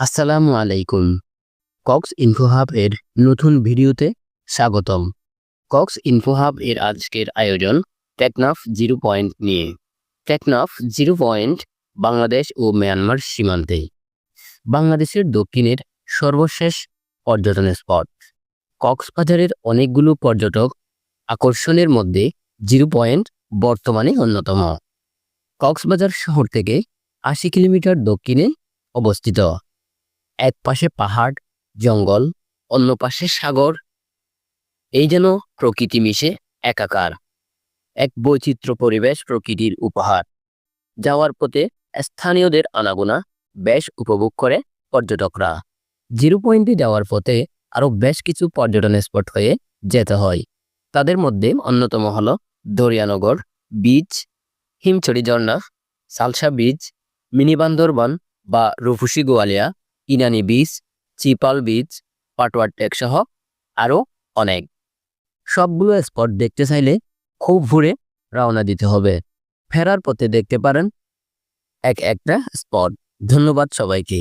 আসসালামু আলাইকুম। কক্স ইনফোহাব এর নতুন ভিডিওতে স্বাগতম। কক্স ইনফোহাব এর আজকের আয়োজন টেকনাফ জিরো পয়েন্ট নিয়ে। টেকনাফ জিরো পয়েন্ট বাংলাদেশ ও মিয়ানমার সীমান্তে। বাংলাদেশের দক্ষিণের সর্বশেষ পর্যটন স্পট। কক্সবাজারের অনেকগুলো পর্যটক আকর্ষণের মধ্যে জিরো পয়েন্ট বর্তমানে অন্যতম। কক্সবাজার শহর থেকে আশি কিলোমিটার দক্ষিণে অবস্থিত। এক পাশে পাহাড়, জঙ্গল, অন্য পাশে সাগর। এই যেন প্রকৃতি মিশে একাকার, এক বৈচিত্র্য পরিবেশ প্রকৃতির উপহার। যাওয়ার পথে স্থানীয়দের আনাগোনা বেশ উপভোগ করে পর্যটকরা। জিরো পয়েন্টে যাওয়ার পথে আরও বেশ কিছু পর্যটন স্পট হয়ে যেতে হয়। তাদের মধ্যে অন্যতম হল দরিয়ানগর বিচ, হিমছড়ি ঝর্ণা, সালসা বিচ, মিনি বান্দরবান বা রুফুসি গোয়ালিয়া ইনানি বীজ, চিপাল বীজ পাটওয়ার টেক সহ আরও অনেক। সবগুলো স্পট দেখতে চাইলে খুব ভোরে রওনা দিতে হবে। ফেরার পথে দেখতে পারেন এক একটা স্পট। ধন্যবাদ সবাইকে।